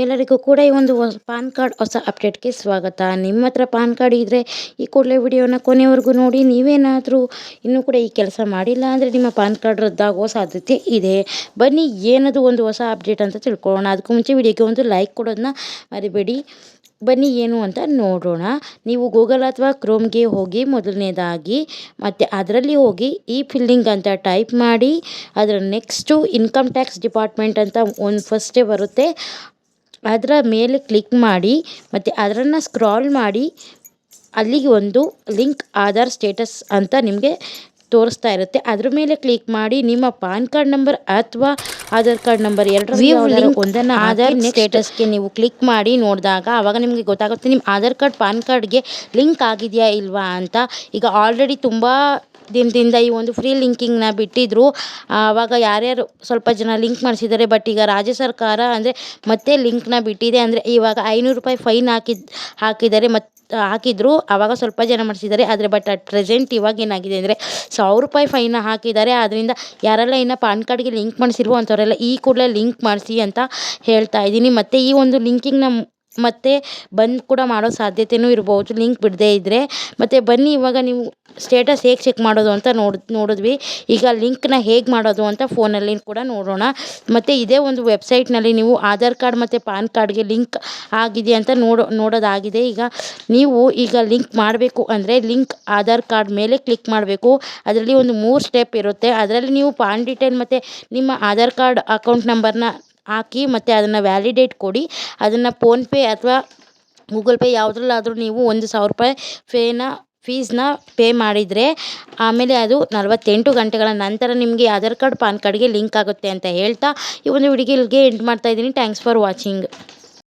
ಎಲ್ಲರಿಗೂ ಕೂಡ ಈ ಒಂದು ಪಾನ್ ಕಾರ್ಡ್ ಹೊಸ ಅಪ್ಡೇಟ್ಗೆ ಸ್ವಾಗತ. ನಿಮ್ಮ ಹತ್ರ ಪಾನ್ ಕಾರ್ಡ್ ಇದ್ದರೆ ಈ ಕೂಡಲೇ ವಿಡಿಯೋನ ಕೊನೆವರೆಗೂ ನೋಡಿ. ನೀವೇನಾದರೂ ಇನ್ನೂ ಕೂಡ ಈ ಕೆಲಸ ಮಾಡಿಲ್ಲ ಅಂದರೆ ನಿಮ್ಮ ಪಾನ್ ಕಾರ್ಡ್ ರದ್ದಾಗುವ ಸಾಧ್ಯತೆ ಇದೆ. ಬನ್ನಿ ಏನದು ಒಂದು ಹೊಸ ಅಪ್ಡೇಟ್ ಅಂತ ತಿಳ್ಕೊಳ್ಳೋಣ. ಅದಕ್ಕೂ ಮುಂಚೆ ವಿಡಿಯೋಗೆ ಒಂದು ಲೈಕ್ ಕೊಡೋದನ್ನ ಮರಿಬೇಡಿ. ಬನ್ನಿ ಏನು ಅಂತ ನೋಡೋಣ. ನೀವು ಗೂಗಲ್ ಅಥವಾ ಕ್ರೋಮ್ಗೆ ಹೋಗಿ ಮೊದಲನೇದಾಗಿ, ಮತ್ತು ಅದರಲ್ಲಿ ಹೋಗಿ ಈ ಫಿಲ್ಲಿಂಗ್ ಅಂತ ಟೈಪ್ ಮಾಡಿ, ಅದರ ನೆಕ್ಸ್ಟು ಇನ್ಕಮ್ ಟ್ಯಾಕ್ಸ್ ಡಿಪಾರ್ಟ್ಮೆಂಟ್ ಅಂತ ಒಂದು ಫಸ್ಟೇ ಬರುತ್ತೆ. ಅದರ ಮೇಲೆ ಕ್ಲಿಕ್ ಮಾಡಿ ಮತ್ತು ಅದರನ್ನು ಸ್ಕ್ರಾಲ್ ಮಾಡಿ ಅಲ್ಲಿಗೆ ಒಂದು ಲಿಂಕ್ ಆಧಾರ್ ಸ್ಟೇಟಸ್ ಅಂತ ನಿಮಗೆ ತೋರಿಸ್ತಾ ಇರುತ್ತೆ. ಅದ್ರ ಮೇಲೆ ಕ್ಲಿಕ್ ಮಾಡಿ ನಿಮ್ಮ ಪಾನ್ ಕಾರ್ಡ್ ನಂಬರ್ ಅಥವಾ ಆಧಾರ್ ಕಾರ್ಡ್ ನಂಬರ್ ಎರಡರ ಒಂದನ್ನು ಆಧಾರ್ ಸ್ಟೇಟಸ್ಗೆ ನೀವು ಕ್ಲಿಕ್ ಮಾಡಿ ನೋಡಿದಾಗ ಆವಾಗ ನಿಮಗೆ ಗೊತ್ತಾಗುತ್ತೆ ನಿಮ್ಮ ಆಧಾರ್ ಕಾರ್ಡ್ ಪಾನ್ ಕಾರ್ಡ್ಗೆ ಲಿಂಕ್ ಆಗಿದೆಯಾ ಇಲ್ವಾ ಅಂತ. ಈಗ ಆಲ್ರೆಡಿ ತುಂಬ ದಿನದಿಂದ ಈ ಒಂದು ಫ್ರೀ ಲಿಂಕಿಂಗ್ನ ಬಿಟ್ಟಿದ್ರು. ಆವಾಗ ಯಾರ್ಯಾರು ಸ್ವಲ್ಪ ಜನ ಲಿಂಕ್ ಮಾಡಿಸಿದ್ದಾರೆ ಬಟ್ ಈಗ ರಾಜ್ಯ ಸರ್ಕಾರ ಅಂದರೆ ಮತ್ತೆ ಲಿಂಕ್ನ ಬಿಟ್ಟಿದೆ. ಅಂದರೆ ಇವಾಗ ಐನೂರು ರೂಪಾಯಿ ಫೈನ್ ಹಾಕಿದ್ ಹಾಕಿದ್ದಾರೆ. ಮತ್ತು ಹಾಕಿದ್ರು ಆವಾಗ ಸ್ವಲ್ಪ ಜನ ಮಾಡಿಸಿದ್ದಾರೆ. ಆದರೆ ಬಟ್ ಅಟ್ ಪ್ರೆಸೆಂಟ್ ಇವಾಗ ಏನಾಗಿದೆ ಅಂದರೆ ಸಾವಿರ ರೂಪಾಯಿ ಫೈನ ಹಾಕಿದ್ದಾರೆ. ಆದ್ದರಿಂದ ಯಾರೆಲ್ಲ ಇನ್ನು ಪಾನ್ ಕಾರ್ಡ್ಗೆ ಲಿಂಕ್ ಮಾಡಿಸಿರುವಂಥವ್ರೆಲ್ಲ ಈ ಕೂಡಲೇ ಲಿಂಕ್ ಮಾಡಿಸಿ ಅಂತ ಹೇಳ್ತಾ ಇದ್ದೀನಿ. ಮತ್ತು ಈ ಒಂದು ಲಿಂಕಿಂಗ್ನ ಮತ್ತೆ ಬಂದ್ ಕೂಡ ಮಾಡೋ ಸಾಧ್ಯತೆಯೂ ಇರ್ಬೋದು ಲಿಂಕ್ ಬಿಡದೇ ಇದ್ದರೆ ಮತ್ತು ಬನ್ನಿ, ಇವಾಗ ನೀವು ಸ್ಟೇಟಸ್ ಹೇಗೆ ಚೆಕ್ ಮಾಡೋದು ಅಂತ ನೋಡ್, ನೋಡಿದ್ವಿ. ಈಗ ಲಿಂಕ್ನ ಹೇಗೆ ಮಾಡೋದು ಅಂತ ಫೋನಲ್ಲಿ ಕೂಡ ನೋಡೋಣ. ಮತ್ತು ಇದೇ ಒಂದು ವೆಬ್ಸೈಟ್ನಲ್ಲಿ ನೀವು ಆಧಾರ್ ಕಾರ್ಡ್ ಮತ್ತು ಪಾನ್ ಕಾರ್ಡ್ಗೆ ಲಿಂಕ್ ಆಗಿದೆ ಅಂತ ನೋಡೋ, ನೋಡೋದಾಗಿದೆ. ಈಗ ನೀವು ಈಗ ಲಿಂಕ್ ಮಾಡಬೇಕು ಅಂದರೆ ಲಿಂಕ್ ಆಧಾರ್ ಕಾರ್ಡ್ ಮೇಲೆ ಕ್ಲಿಕ್ ಮಾಡಬೇಕು. ಅದರಲ್ಲಿ ಒಂದು ಮೂರು ಸ್ಟೆಪ್ ಇರುತ್ತೆ. ಅದರಲ್ಲಿ ನೀವು ಪಾನ್ ಡೀಟೇಲ್ ಮತ್ತು ನಿಮ್ಮ ಆಧಾರ್ ಕಾರ್ಡ್ ಅಕೌಂಟ್ ನಂಬರ್ನ ಹಾಕಿ ಮತ್ತು ಅದನ್ನು ವ್ಯಾಲಿಡೇಟ್ ಕೊಡಿ. ಅದನ್ನು ಫೋನ್ಪೇ ಅಥವಾ ಗೂಗಲ್ ಪೇ ಯಾವುದ್ರಲ್ಲಾದರೂ ನೀವು ಒಂದು ಸಾವಿರ ರೂಪಾಯಿ ಫೇನ ಫೀಸ್ನ ಪೇ ಮಾಡಿದರೆ ಆಮೇಲೆ ಅದು ನಲವತ್ತೆಂಟು ಗಂಟೆಗಳ ನಂತರ ನಿಮಗೆ ಆಧಾರ್ ಕಾರ್ಡ್, ಪಾನ್ ಕಾರ್ಡ್ಗೆ ಲಿಂಕ್ ಆಗುತ್ತೆ ಅಂತ ಹೇಳ್ತಾ ಈ ಒಂದು ವಿಡಿಯೋಗೆ ಇಲ್ಲಿಗೆ ಎಂಡ್ ಮಾಡ್ತಾಯಿದ್ದೀನಿ ಥ್ಯಾಂಕ್ಸ್ ಫಾರ್ ವಾಚಿಂಗ್